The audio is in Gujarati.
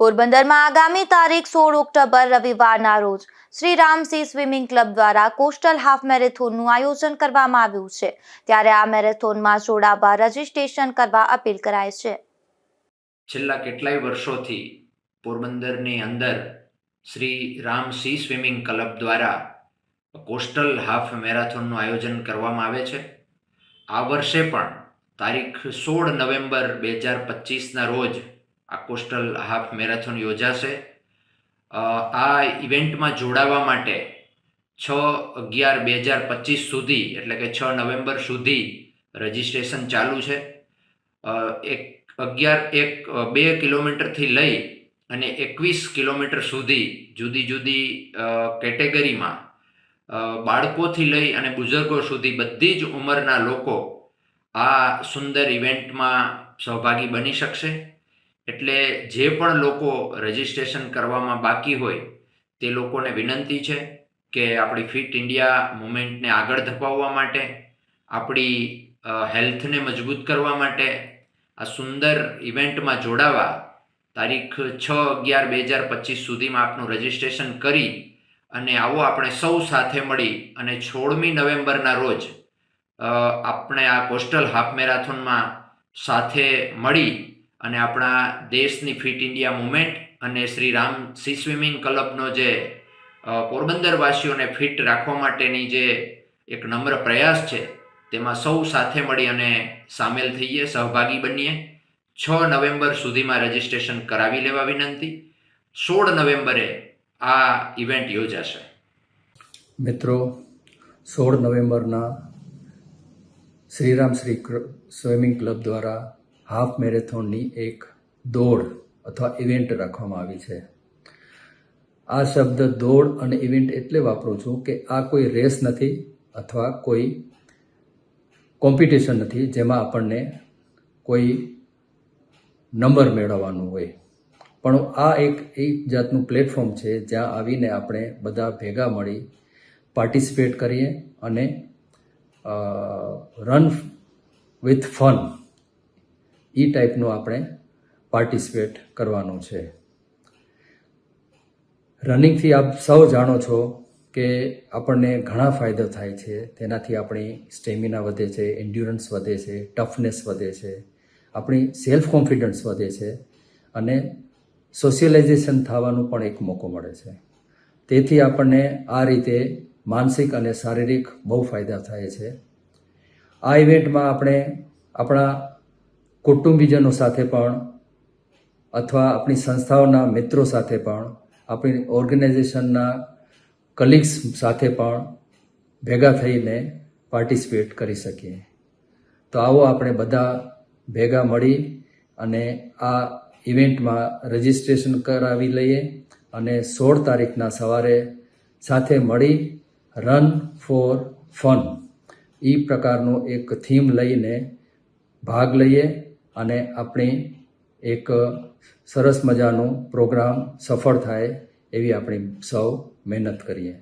પોરબંદરમાં આગામી તારીખ સોળ ઓક્ટોબર રવિવારના રોજ શ્રી રામસી સ્વિમિંગ ક્લબ દ્વારા કોસ્ટલ હાફ મેરેથોનનું આયોજન કરવામાં આવ્યું છે. ત્યારે આ મેરેથોનમાં જોડાવા રજીસ્ટ્રેશન કરવા અપીલ કરાય છે. છેલ્લા કેટલાય વર્ષોથી પોરબંદરની અંદર Shri Ram sea swimming club દ્વારા કોસ્ટલ હાફ મેરાથોનનું આયોજન કરવામાં આવે છે. આ વર્ષે પણ તારીખ સોળ નવેમ્બર બે હજાર પચીસના રોજ આ કોસ્ટલ હાફ મેરાથોન યોજાશે. આ ઇવેન્ટમાં જોડાવા માટે છ અગિયાર બે હજાર પચીસ સુધી, એટલે કે છ નવેમ્બર સુધી રજિસ્ટ્રેશન ચાલુ છે. એક અગિયાર એક બે કિલોમીટરથી લઈ અને એકવીસ કિલોમીટર સુધી જુદી જુદી કેટેગરીમાં બાળકોથી લઈ અને બુઝુર્ગો સુધી બધી જ ઉંમરના લોકો આ સુંદર ઇવેન્ટમાં સહભાગી બની શકશે. એટલે જે પણ લોકો રજિસ્ટ્રેશન કરવામાં બાકી હોય, તે લોકોને વિનંતી છે કે આપણી ફિટ ઇન્ડિયા મુમેન્ટને આગળ ધપાવવા માટે, આપણી હેલ્થને મજબૂત કરવા માટે આ સુંદર ઇવેન્ટમાં જોડાવા તારીખ છ અગિયાર બે હજાર પચીસ સુધીમાં આપનું રજિસ્ટ્રેશન કરી અને આવો આપણે સૌ સાથે મળી અને સોળમી નવેમ્બરના રોજ આપણે આ કોસ્ટલ હાફ મેરાથોનમાં સાથે મળી અને આપણા દેશની ફિટ ઇન્ડિયા મુવમેન્ટ અને શ્રી રામ સી સ્વિમિંગ ક્લબનો જે પોરબંદરવાસીઓને ફિટ રાખવા માટેની જે એક નમ્ર પ્રયાસ છે, તેમાં સૌ સાથે મળી અને સામેલ થઈએ, સહભાગી બનીએ. છ નવેમ્બર સુધીમાં રજિસ્ટ્રેશન કરાવી લેવા વિનંતી. સોળ નવેમ્બરે આ ઇવેન્ટ યોજાશે. મિત્રો, સોળ નવેમ્બરના શ્રીરામ શ્રી સ્વિમિંગ ક્લબ દ્વારા હાફ મેરેથોનની એક દોડ અથવા ઇવેન્ટ રાખવામાં આવી છે. આ શબ્દ દોડ અને ઇવેન્ટ એટલે વાપરું છું કે આ કોઈ રેસ નથી અથવા કોઈ કોમ્પિટિશન નથી જેમાં આપણને કોઈ નંબર મેળવવાનું હોય. પણ આ એક એક જાતનું પ્લેટફોર્મ છે જ્યાં આવીને આપણે બધા ભેગા મળી પાર્ટિસિપેટ કરીએ અને રન વિથ ફન એ ટાઈપનું આપણે પાર્ટિસિપેટ કરવાનું છે. રનિંગથી આપ સૌ જાણો છો કે આપણને ઘણા ફાયદા થાય છે. તેનાથી આપણી સ્ટેમિના વધે છે એન્ડ્યુરન્સ વધે છે ટફનેસ વધે છે, આપણી સેલ્ફ કોન્ફિડન્સ વધે છે અને સોશિયલાઇઝેશન થવાનું પણ એક મોકો મળે છે. તેથી આપણને આ રીતે માનસિક અને શારીરિક બહુ ફાયદા થાય છે. આ ઇવેન્ટમાં આપણે આપણા કુટુંબીજનો સાથે પણ, અથવા આપણી સંસ્થાઓના મિત્રો સાથે પણ, આપણી ઓર્ગેનાઇઝેશનના કલીગ્સ સાથે પણ ભેગા થઈને પાર્ટિસિપેટ કરી શકીએ. તો આવો આપણે બધા ભેગા મળી અને આ ઇવેન્ટમાં રજિસ્ટ્રેશન કરાવી લઈએ અને સોળ તારીખના સવારે સાથે મળી રન ફોર ફન. એ પ્રકારનો એક થીમ લઈને ભાગ લઈએ અને આપણી એક સરસ મજાનો પ્રોગ્રામ સફળ થાય એવી આપણી સૌ મહેનત કરીએ.